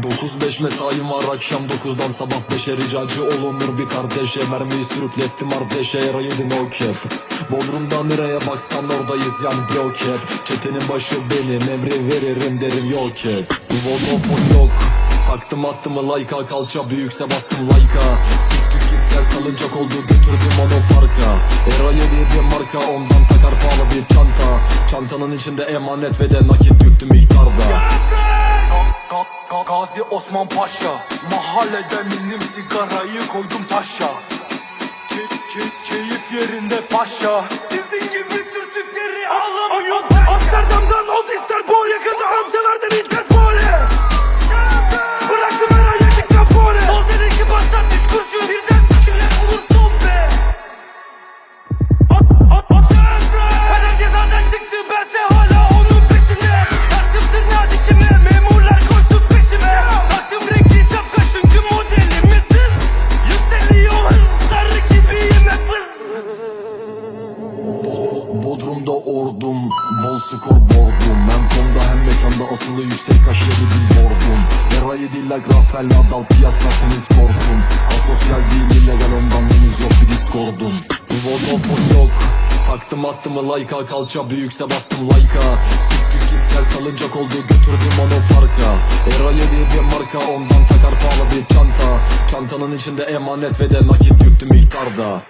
9-5 mesaim var akşam 9'dan sabah 5'e ricacı olunur bir kardeşe. Mermiyi sürüklettim ardeşe yara yedim o kep Bodrum'da nereye baksan oradayız yan bro cap Çetenin başı benim emri veririm derim yok hep Vodafone yok Taktım attım like'a kalça büyükse bastım like'a Süktük git gel salıncak oldu götürdüm onu parka. Era 7 diye marka ondan takar pahalı bir çanta. Çantanın içinde emanet ve de nakit yüklü Osman Paşa Mahalleden indim sigarayı koydum taşa. Key keyif yerinde paşa. Sizin Bodrum'da ordum Bol skor bordum. Hem konuda hem mekanda asılı yüksek kaşeli billboardum Era 7 ile Rafael Nadal piyasa tenis korkum Asosyal değil illegal ondan henüz yok bir discordum. Vodafone yok. Taktım attım like'a kalça büyükse bastım like'a. Süktük git gel salıncak oldu götürdüm onu parka. Era 7 bir marka ondan takar pahalı bir çanta. Çantanın içinde emanet ve de nakit yüklü miktarda